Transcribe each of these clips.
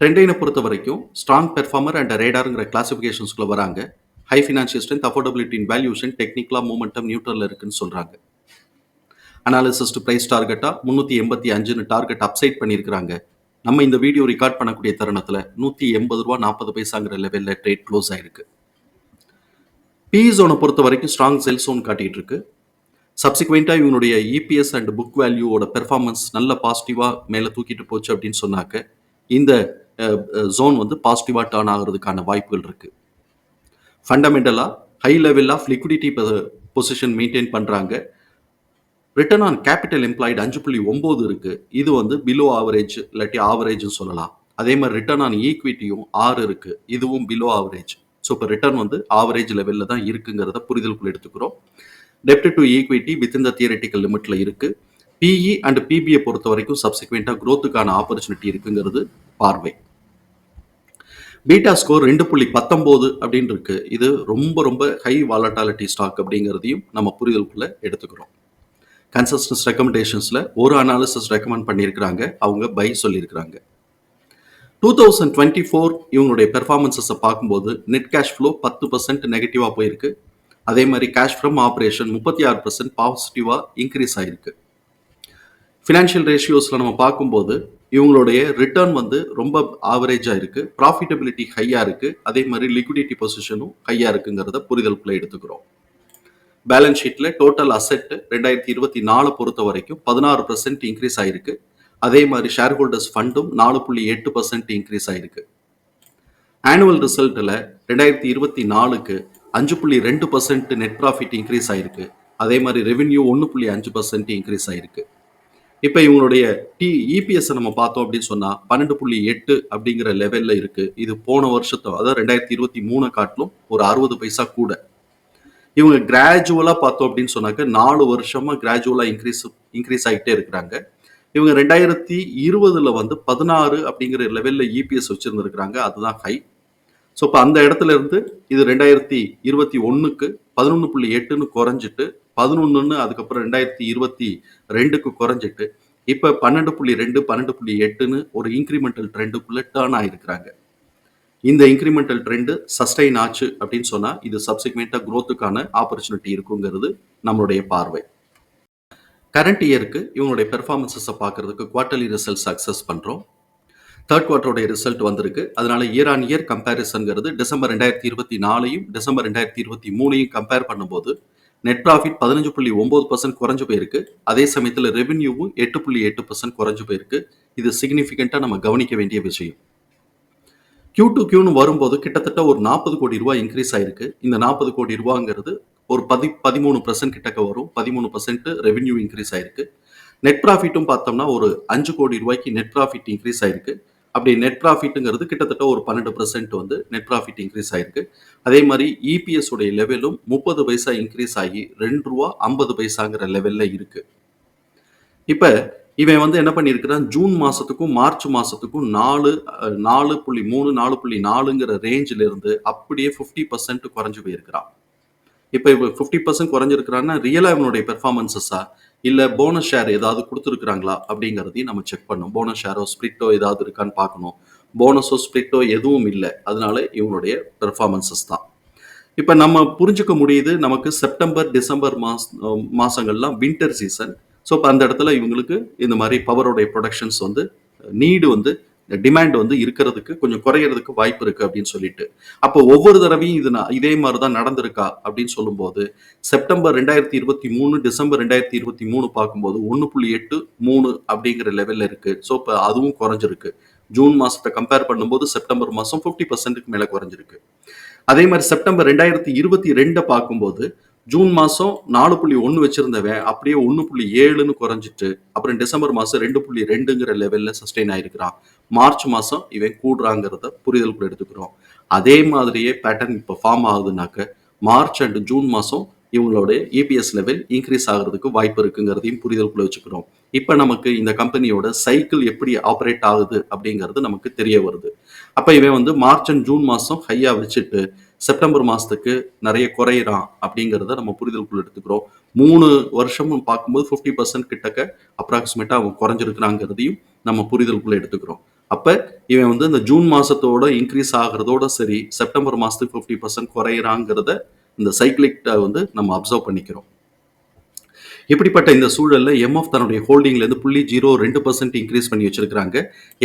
ட்ரெண்டைனை பொறுத்த வரைக்கும் strong performer and ரேடாருங்கிற கிளாசிஃபிகேஷன்ஸ்குள்ளே வராங்க. High financial strength affordability in valuation டெக்னிக்கலாக மூமெண்டம் நியூட்ரலில் இருக்குன்னு சொல்கிறாங்க அனாலிசிஸ்ட் ப்ரைஸ் டார்கெட்டாக முந்நூற்றி எண்பத்தி அஞ்சுன்னு டார்கெட் அப்சைட் பண்ணியிருக்கிறாங்க. நம்ம இந்த வீடியோ ரெக்கார்ட் பண்ணக்கூடிய தருணத்தில் நூற்றி எண்பது ரூபா நாற்பது பைசாங்கிற லெவலில் ட்ரேட் க்ளோஸ் ஆயிருக்கு. பி ஜோனை பொறுத்த வரைக்கும் ஸ்ட்ராங் செல் சோன் காட்டிட்டு இருக்கு சப்சிக்வெண்ட்டாக இவனுடைய இபிஎஸ் அண்ட் புக் வேல்யூவோட பெர்ஃபார்மன்ஸ் நல்ல பாசிட்டிவாக மேலே தூக்கிட்டு போச்சு அப்படின்னு சொன்னாக்க இந்த ஜோன் வந்து பாசிட்டிவாக டேர்ன் ஆகிறதுக்கான வாய்ப்புகள் இருக்குது ஃபண்டமெண்டலாக high level of liquidity position maintain பண்ணுறாங்க ரிட்டர்ன் ஆன் கேபிட்டல் எம்ப்ளாய்டு அஞ்சு புள்ளி ஒம்பது இருக்குது இது வந்து பிலோ ஆவரேஜ் இல்லாட்டி ஆவரேஜ்னு சொல்லலாம். அதே மாதிரி ரிட்டர்ன் ஆன் ஈக்விட்டியும் ஆறு இருக்குது இதுவும் பிலோ ஆவரேஜ் ஸோ இப்போ ரிட்டர்ன் வந்து ஆவரேஜ் லெவலில் தான் இருக்குங்கிறத புரிதலுக்குள் எடுத்துக்கிறோம். டெப்ட் to equity within the theoretical லிமிட்டில் இருக்குது பிஇ அண்ட் பிபிஐ பொறுத்த வரைக்கும் சப்சிக்வெண்ட்டாக க்ரோத்துக்கான ஆப்பர்ச்சுனிட்டி இருக்குங்கிறது பார்வை. பீட்டா ஸ்கோர் ரெண்டு புள்ளி பத்தொம்போது அப்படின்னு இருக்கு இது ரொம்ப ரொம்ப ஹை வாலட்டாலிட்டி ஸ்டாக் அப்படிங்கிறதையும் நம்ம புரிதலுக்குள்ள எடுத்துக்கிறோம். கன்சஸ்டன்ஸ் ரெக்கமெண்டேஷன்ஸில் ஒரு அனாலிசிஸ் ரெக்கமெண்ட் பண்ணியிருக்கிறாங்க. அவங்க பை சொல்லியிருக்கிறாங்க. டூ தௌசண்ட் டுவெண்ட்டி ஃபோர் இவங்களுடைய பெர்ஃபார்மன்ஸஸை பார்க்கும்போது நெட் கேஷ் ஃப்ளோ பத்து பர்சன்ட் நெகட்டிவாக போயிருக்கு. அதே மாதிரி கேஷ் ஃப்ரம் ஆப்ரேஷன் முப்பத்தி ஆறு பர்சன்ட் பாசிட்டிவாக இன்க்ரீஸ் ஆகிருக்கு ஃபினான்ஷியல் ரேஷியோஸில் நம்ம பார்க்கும்போது இவங்களுடைய ரிட்டர்ன் வந்து ரொம்ப ஆவரேஜாக இருக்குது ப்ராஃபிட்டபிலிட்டி ஹையாக இருக்குது அதே மாதிரி லிக்விடிட்டி பொசிஷனும் ஹையாக இருக்குங்கிறத புரிதலுக்குள்ளே எடுத்துக்கிறோம். பேலன்ஸ் ஷீட்டில் டோட்டல் அசெட் ரெண்டாயிரத்தி இருபத்தி நாலு பொறுத்த வரைக்கும் பதினாறு பர்சன்ட் இன்க்ரீஸ் ஆயிருக்கு. அதே மாதிரி ஷேர் ஹோல்டர்ஸ் ஃபண்டும் நாலு புள்ளி எட்டு பர்சன்ட் இன்க்ரீஸ் ஆயிருக்கு. ஆனுவல் ரிசல்ட்டில் ரெண்டாயிரத்தி இருபத்தி நாலுக்கு அஞ்சு புள்ளி ரெண்டு பர்சன்ட் நெட் ப்ராஃபிட் இன்க்ரீஸ் ஆயிருக்கு. அதே மாதிரி ரெவென்யூ ஒன்று புள்ளி அஞ்சு பர்சன்ட் இன்க்ரீஸ் ஆயிருக்கு. இப்போ இவங்களுடைய டி இபிஎஸ் நம்ம பார்த்தோம் அப்படின்னு சொன்னால் பன்னெண்டு புள்ளி எட்டு அப்படிங்கிற லெவலில் இருக்கு. இது போன வருஷத்தை அதாவது ரெண்டாயிரத்தி இருபத்தி மூணு காட்டிலும் ஒரு அறுபது பைசா கூட. இவங்க கிராஜுவலாக பார்த்தோம் அப்படின்னு சொன்னாக்க நாலு வருஷமாக கிராஜுவலாக இன்க்ரீஸ் இன்க்ரீஸ் ஆகிட்டே இருக்கிறாங்க. இவங்க ரெண்டாயிரத்தி இருபதில் வந்து பதினாறு அப்படிங்கிற லெவலில் இபிஎஸ் வச்சுருந்துருக்குறாங்க. அதுதான் ஹை ஸோ இப்போ அந்த இடத்துல இருந்து இது ரெண்டாயிரத்தி இருபத்தி ஒன்றுக்கு பதினொன்று புள்ளி எட்டுன்னு குறைஞ்சிட்டு பதினொன்றுன்னு அதுக்கப்புறம் ரெண்டாயிரத்தி இருபத்தி ரெண்டுக்கு குறைஞ்சிட்டு இப்போ பன்னெண்டு புள்ளி ரெண்டு பன்னெண்டு புள்ளி எட்டுன்னு ஒரு இன்க்ரிமெண்டல் ட்ரெண்டுக்குள்ளே டேர்ன் ஆகிருக்கிறாங்க இந்த இன்க்ரிமெண்டல் ட்ரெண்டு சஸ்டைன் ஆச்சு அப்படின்னு சொன்னால் இது சப்சிக்வெண்ட்டாக க்ரோத்துக்கான ஆப்பர்ச்சுனிட்டி இருக்குங்கிறது நம்மளுடைய பார்வை. கரண்ட் இயருக்கு இவங்களுடைய பெர்ஃபார்மன்ஸஸை பார்க்கறதுக்கு குவார்ட்டர்லி ரிசல்ட்ஸ் அக்சஸ் பண்ணுறோம் தேர்ட் குவார்ட்டருடைய ரிசல்ட் வந்திருக்கு. அதனால இயர் ஆன் இயர் கம்பேரிசன்கிறது டிசம்பர் ரெண்டாயிரத்தி இருபத்தி நாலையும் டிசம்பர் ரெண்டாயிரத்தி இருபத்தி மூணையும் கம்பேர் பண்ணும்போது நெட் ப்ராஃபிட் பதினஞ்சு புள்ளி ஒம்பது பர்சன்ட் குறைஞ்சு போயிருக்கு. அதே சமயத்தில் ரெவென்யூவும் எட்டு புள்ளி எட்டு பர்சன்ட் குறைஞ்சு போயிருக்கு. இது சிக்னிஃபிகண்ட்டாக நம்ம கவனிக்க வேண்டிய விஷயம். கியூ டு கியூன்னு வரும்போது கிட்டத்தட்ட ஒரு நாற்பது கோடி ரூபாய் இன்க்ரீஸ் ஆயிருக்கு. இந்த நாற்பது கோடி ரூபாங்கிறது ஒரு பதி பதிமூணு பர்சன்ட் கிட்டக்க வரும். பதிமூணு பர்சன்ட் ரெவென்யூ இன்க்ரீஸ் ஆயிருக்கு. நெட் ப்ராஃபிட்டும் பார்த்தோம்னா ஒரு அஞ்சு கோடி ரூபாய்க்கு நெட் ப்ராஃபிட் இன்க்ரீஸ் ஆயிருக்கு. அப்படி நெட் ப்ராஃபிட்டுங்கிறது கிட்டத்தட்ட ஒரு பன்னெண்டு பர்சன்ட் வந்து நெட் ப்ராஃபிட் இன்க்ரீஸ் ஆயிருக்கு. அதே மாதிரி இபிஎஸ் உடைய லெவலும் முப்பது பைசா இன்க்ரீஸ் ஆகி ரெண்டு ரூபா ஐம்பது பைசாங்கிற லெவல்ல இருக்கு. இப்போ இவன் வந்து என்ன பண்ணியிருக்கிறான்? ஜூன் மாசத்துக்கும் மார்ச் மாசத்துக்கும் நாலு அஹ், நாலு புள்ளி மூணு நாலு புள்ளி நாலுங்கிற ரேஞ்சில இருந்து அப்படியே ஃபிஃப்டி பர்சன்ட் குறைஞ்சு போயிருக்கிறான். இப்போ இப்போ ஃபிஃப்டி பர்சன்ட் குறைஞ்சிருக்கிறான்னா ரியலாக இவனுடைய பெர்ஃபார்மன்ஸஸா இல்லை போனஸ் ஷேர் ஏதாவது கொடுத்துருக்குறாங்களா அப்படிங்கிறதையும் நம்ம செக் பண்ணணும். போனஸ் ஷேரோ ஸ்பிளிட்டோ ஏதாவது இருக்கான்னு பார்க்கணும். போனஸோ ஸ்பிளிட்டோ எதுவும் இல்லை. அதனால இவங்களுடைய பெர்ஃபார்மன்ஸஸ் தான். இப்போ நம்ம புரிஞ்சுக்க முடியுது நமக்கு செப்டம்பர் டிசம்பர் மாஸ் மாதங்கள்லாம் வின்டர் சீசன் ஸோ இப்போ அந்த இடத்துல இவங்களுக்கு இந்த மாதிரி பவரோடைய ப்ரொடக்ஷன்ஸ் வந்து நீடு வந்து டிமாண்ட் வந்து இருக்கிறதுக்கு கொஞ்சம் குறையிறதுக்கு வாய்ப்பு இருக்கு அப்படின்னு சொல்லிட்டு. அப்போ ஒவ்வொரு தடவையும் இது இதே மாதிரி தான் நடந்திருக்கா அப்படின்னு சொல்லும்போது செப்டம்பர் ரெண்டாயிரத்தி இருபத்தி மூணு டிசம்பர் ரெண்டாயிரத்தி இருபத்தி மூணு பார்க்கும்போது ஒன்று புள்ளி எட்டு மூணு அப்படிங்கிற லெவல்ல இருக்கு. ஸோ இப்போ அதுவும் குறைஞ்சிருக்கு. ஜூன் மாசத்தை கம்பேர் பண்ணும்போது செப்டம்பர் மாசம் ஃபிஃப்டி பர்சன்ட்டுக்கு மேலே குறைஞ்சிருக்கு. அதே மாதிரி செப்டம்பர் ரெண்டாயிரத்தி இருபத்தி ரெண்டை பார்க்கும்போது ஜூன் மாசம் நாலு புள்ளி ஒன்று வச்சிருந்தவன் அப்படியே ஒன்று புள்ளி ஏழுன்னு குறைஞ்சிட்டு அப்புறம் டிசம்பர் மாசம் ரெண்டு புள்ளி ரெண்டுங்கிற லெவல்ல சஸ்டெயின் ஆயிருக்கிறான். மார்ச் மாதம் இவன் கூடுறாங்கிறத புரிதலுக்குள்ள எடுத்துக்கிறோம். அதே மாதிரியே பேட்டர்ன் இப்போ ஃபார்ம் ஆகுதுனாக்க மார்ச் அண்ட் ஜூன் மாதம் இவங்களோட இபிஎஸ் லெவல் இன்க்ரீஸ் ஆகிறதுக்கு வாய்ப்பு இருக்குங்கிறதையும் புரிதல் கூட வச்சுக்கிறோம். இப்போ நமக்கு இந்த கம்பெனியோட சைக்கிள் எப்படி ஆப்ரேட் ஆகுது அப்படிங்கிறது நமக்கு தெரிய வருது. அப்போ இவன் வந்து மார்ச் அண்ட் ஜூன் மாதம் ஹையாக வச்சுட்டு செப்டம்பர் மாதத்துக்கு நிறைய குறையிறான் அப்படிங்கிறத நம்ம புரிதலுக்குள்ள எடுத்துக்கிறோம். மூணு வருஷமும் பார்க்கும்போது ஃபிஃப்டி பர்சன்ட் கிட்டக்க அப்ராக்சிமேட்டாக அவன் குறைஞ்சிருக்கிறாங்கிறதையும் நம்ம புரிதலுக்குள்ள எடுத்துக்கிறோம். அப்போ இவன் வந்து இந்த ஜூன் மாதத்தோட இன்க்ரீஸ் ஆகிறதோட சரி செப்டம்பர் மாதத்துக்கு ஃபிஃப்டி பர்சன்ட் குறையிறாங்கிறத இந்த சைக்கிளிக்டை வந்து நம்ம அப்சர்வ் பண்ணிக்கிறோம். இப்படிப்பட்ட இந்த சூழலில் எம்எஃப் தன்னுடைய ஹோல்டிங்லேருந்து புள்ளி ஜீரோ ரெண்டு பர்சன்ட் இன்க்ரீஸ் பண்ணி வச்சிருக்கிறாங்க.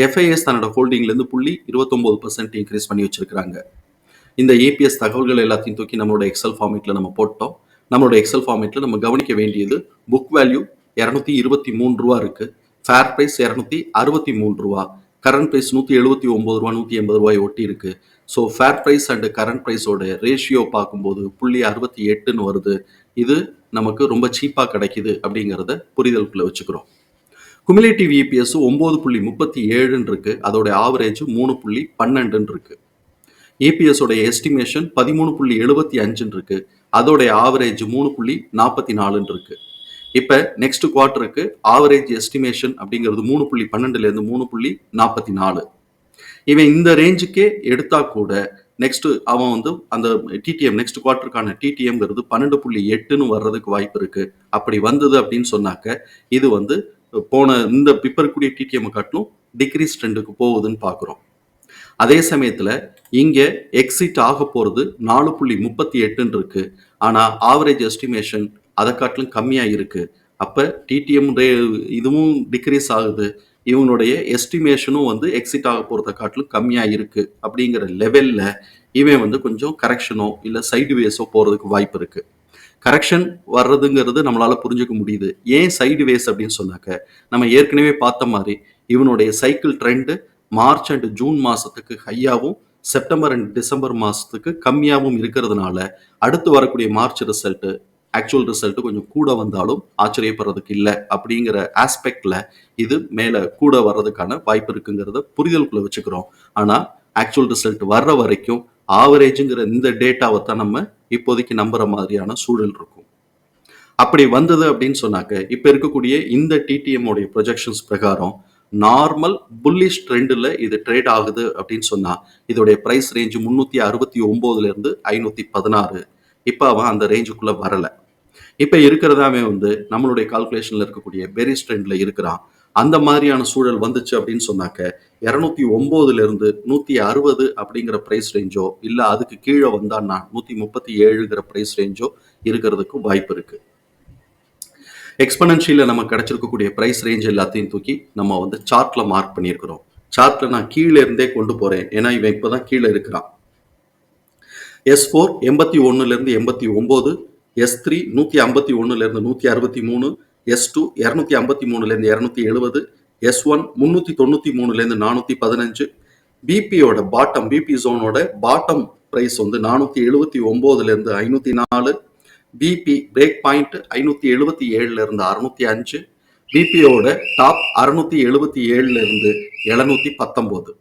எஃப்ஐஎஸ் தன்னோட ஹோல்டிங்லேருந்து புள்ளி இருபத்தொம்போது பர்சன்ட் இன்க்ரீஸ் பண்ணி வச்சிருக்கிறாங்க. இந்த ஏபிஎஸ் தகவல்கள் எல்லாத்தையும் தூக்கி நம்மளோட எக்ஸல் ஃபார்மேட்டில் நம்ம போட்டோம். நம்மளோட எக்ஸல் ஃபார்மேட்டில் நம்ம கவனிக்க வேண்டியது புக் வேல்யூ இரநூத்தி இருபத்தி மூணு ரூபா இருக்குது ஃபேர் ப்ரைஸ் இரநூத்தி அறுபத்தி மூணு ரூபா. கரண்ட் ப்ரைஸ் நூற்றி எழுபத்தி ஒம்பது ரூபா நூற்றி எண்பது ரூபாய் ஒட்டி இருக்கு so fair price and current ப்ரைஸோட ratio பார்க்கும்போது புள்ளி அறுபத்தி எட்டுன்னு வருது. இது நமக்கு ரொம்ப சீப்பாக கிடைக்குது அப்படிங்கிறத புரிதலுக்குள்ளே வச்சுக்கிறோம். குமிலேட்டிவ் இபிஎஸ் ஒம்பது புள்ளி முப்பத்தி ஏழுன்னு இருக்கு. அதோட ஆவரேஜ் மூணு புள்ளி பன்னெண்டுன்னு இருக்கு. EPS எஸ்டிமேஷன் பதிமூணு புள்ளி எழுபத்தி அஞ்சுன்னு இருக்கு. அதோடைய ஆவரேஜ் மூணு புள்ளி நாற்பத்தி நாலுன்னு இருக்குது இப்போ நெக்ஸ்ட் குவார்ட்டருக்கு ஆவரேஜ் எஸ்டிமேஷன் அப்படிங்கிறது மூணு புள்ளி பன்னெண்டுலேருந்து மூணு புள்ளி நாற்பத்தி நாலு இவன் இந்த ரேஞ்சுக்கே எடுத்தா கூட நெக்ஸ்ட் அவன் வந்து அந்த டிடிஎம் நெக்ஸ்ட் குவார்ட்டருக்கான டிடிஎம்ங்கிறது பன்னெண்டு புள்ளி எட்டுன்னு வர்றதுக்கு வாய்ப்பு இருக்கு. அப்படி வந்தது அப்படின்னு சொன்னாக்க இது வந்து போன இந்த பிப்பர்க்கூடிய டிடிஎம் காட்டிலும் டிக்ரீஸ் ட்ரெண்டுக்கு போகுதுன்னு பார்க்குறோம் அதே சமயத்தில் இங்கே எக்ஸிட் ஆக போகிறது நாலு புள்ளி முப்பத்தி எட்டுன்னு இருக்கு. ஆனால் ஆவரேஜ் எஸ்டிமேஷன் அதை காட்டிலும் கம்மியாக இருக்குது அப்போ டிடிஎம் இதுவும் டிக்ரீஸ் ஆகுது. இவனுடைய எஸ்டிமேஷனும் வந்து எக்ஸிட் ஆக போகிறத காட்டிலும் கம்மியாக இருக்குது அப்படிங்கிற லெவலில் இவன் வந்து கொஞ்சம் கரெக்ஷனோ இல்லை சைடு வேஸோ போகிறதுக்கு வாய்ப்பு இருக்குது கரெக்ஷன் வர்றதுங்கிறது நம்மளால் புரிஞ்சுக்க முடியுது. ஏன் சைடு வேஸ் அப்படின்னு சொன்னாக்க நம்ம ஏற்கனவே பார்த்த மாதிரி இவனுடைய cycle trend March and June மாதத்துக்கு ஹையாகவும் செப்டம்பர் அண்ட் டிசம்பர் மாதத்துக்கு கம்மியாகவும் இருக்கிறதுனால அடுத்து வரக்கூடிய மார்ச் ரிசல்ட்டு ஆக்சுவல் ரிசல்ட் கொஞ்சம் கூட வந்தாலும் ஆச்சரியப்படுறதுக்கு இல்லை அப்படிங்கிற ஆஸ்பெக்டில் இது மேலே கூட வர்றதுக்கான வாய்ப்பு இருக்குங்கிறத புரிதலுக்குள்ளே வச்சுக்கிறோம். ஆனால் ஆக்சுவல் ரிசல்ட் வர்ற வரைக்கும் ஆவரேஜுங்கிற இந்த டேட்டாவை தான் நம்ம இப்போதைக்கு நம்புற மாதிரியான சூழல் இருக்கும். அப்படி வந்தது அப்படின்னு சொன்னாக்க இப்போ இருக்கக்கூடிய இந்த டிடிஎம்முடைய ப்ரொஜெக்ஷன்ஸ் பிரகாரம் நார்மல் புல்லிஷ் ட்ரெண்டில் இது ட்ரேட் ஆகுது அப்படின்னு சொன்னால் இதோடைய ப்ரைஸ் ரேஞ்சு முந்நூற்றி அறுபத்தி ஒம்போதுலேருந்து ஐநூற்றி பதினாறு. இப்போ அவன் அந்த ரேஞ்சுக்குள்ளே வரலை. இப்போ இருக்கிறதாவே வந்து நம்மளுடைய கால்குலேஷன்ல இருக்கக்கூடிய பெரிஸ் ட்ரெண்ட்ல இருக்கிறான். அந்த மாதிரியான சூழல் வந்துச்சு அப்படின்னு சொன்னாக்க இரநூத்தி ஒம்போதுல இருந்து நூத்தி அறுபது அப்படிங்கிற பிரைஸ் ரேஞ்சோ இல்ல அதுக்கு கீழே வந்தான்னா நூத்தி முப்பத்தி ஏழுங்கிற பிரைஸ் ரேஞ்சோ இருக்கிறதுக்கு வாய்ப்பு இருக்கு. எக்ஸ்பனன்ஷியல நம்ம கிடைச்சிருக்கக்கூடிய பிரைஸ் ரேஞ்ச் எல்லாத்தையும் தூக்கி நம்ம வந்து சார்ட்ல மார்க் பண்ணியிருக்கிறோம். சார்ட்ல நான் கீழே இருந்தே கொண்டு போறேன். ஏன்னா இவன் இப்பதான் கீழே இருக்கிறான். எஸ் ஃபோர் எண்பத்தி ஒன்னுல இருந்து எண்பத்தி ஒன்பது எஸ் த்ரீ நூற்றி ஐம்பத்தி ஒன்றுலேருந்து நூற்றி அறுபத்தி மூணு எஸ் டூ இரநூத்தி ஐம்பத்தி மூணுலேருந்து இரநூத்தி எழுபது எஸ் ஒன் முந்நூற்றி தொண்ணூற்றி மூணுலேருந்து நானூற்றி பதினஞ்சு. பிபியோட பாட்டம் பிபி ஜோனோட பாட்டம் ப்ரைஸ் வந்து நானூற்றி எழுபத்தி ஒம்போதுலேருந்து ஐநூற்றி நாலு. பிபி பிரேக் பாயிண்ட் ஐநூற்றி எழுபத்தி ஏழுலேருந்து அறுநூத்தி அஞ்சு. பிபியோட டாப் அறுநூத்தி எழுபத்தி ஏழுலேருந்து எழுநூற்றி பத்தொம்போது.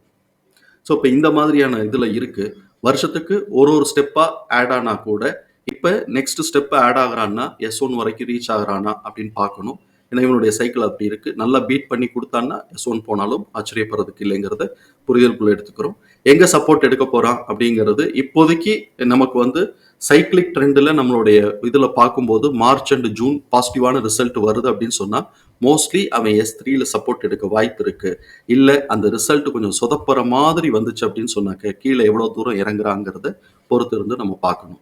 ஸோ இப்போ இந்த மாதிரியான இதில் இருக்குது வருஷத்துக்கு ஒரு ஒரு ஸ்டெப்பாக ஆட் ஆனால் கூட இப்போ நெக்ஸ்ட் ஸ்டெப் ஆட் ஆகுறான்னா எஸ் ஒன் வரைக்கும் ரீச் ஆகுறானா அப்படின்னு பார்க்கணும். ஏன்னா இவனுடைய சைக்கிள் அப்படி இருக்கு. நல்லா பீட் பண்ணி கொடுத்தான்னா எஸ் ஒன் போனாலும் ஆச்சரியப்படுறதுக்கு இல்லைங்கிறத புரிதலுக்குள்ள எடுத்துக்கிறோம். எங்க சப்போர்ட் எடுக்க போறான் அப்படிங்கிறது இப்போதைக்கு நமக்கு வந்து சைக்கிளிக் ட்ரெண்டில் நம்மளுடைய இதில் பார்க்கும்போது மார்ச் அண்ட் ஜூன் பாசிட்டிவான ரிசல்ட் வருது அப்படின்னு சொன்னால் மோஸ்ட்லி அவன் எஸ் த்ரீல சப்போர்ட் எடுக்க வாய்ப்பு இருக்கு. இல்லை அந்த ரிசல்ட் கொஞ்சம் சொதப்புற மாதிரி வந்துச்சு அப்படின்னு சொன்னாக்க கீழே எவ்வளோ தூரம் இறங்குறாங்கிறத பொறுத்து இருந்து நம்ம பார்க்கணும்.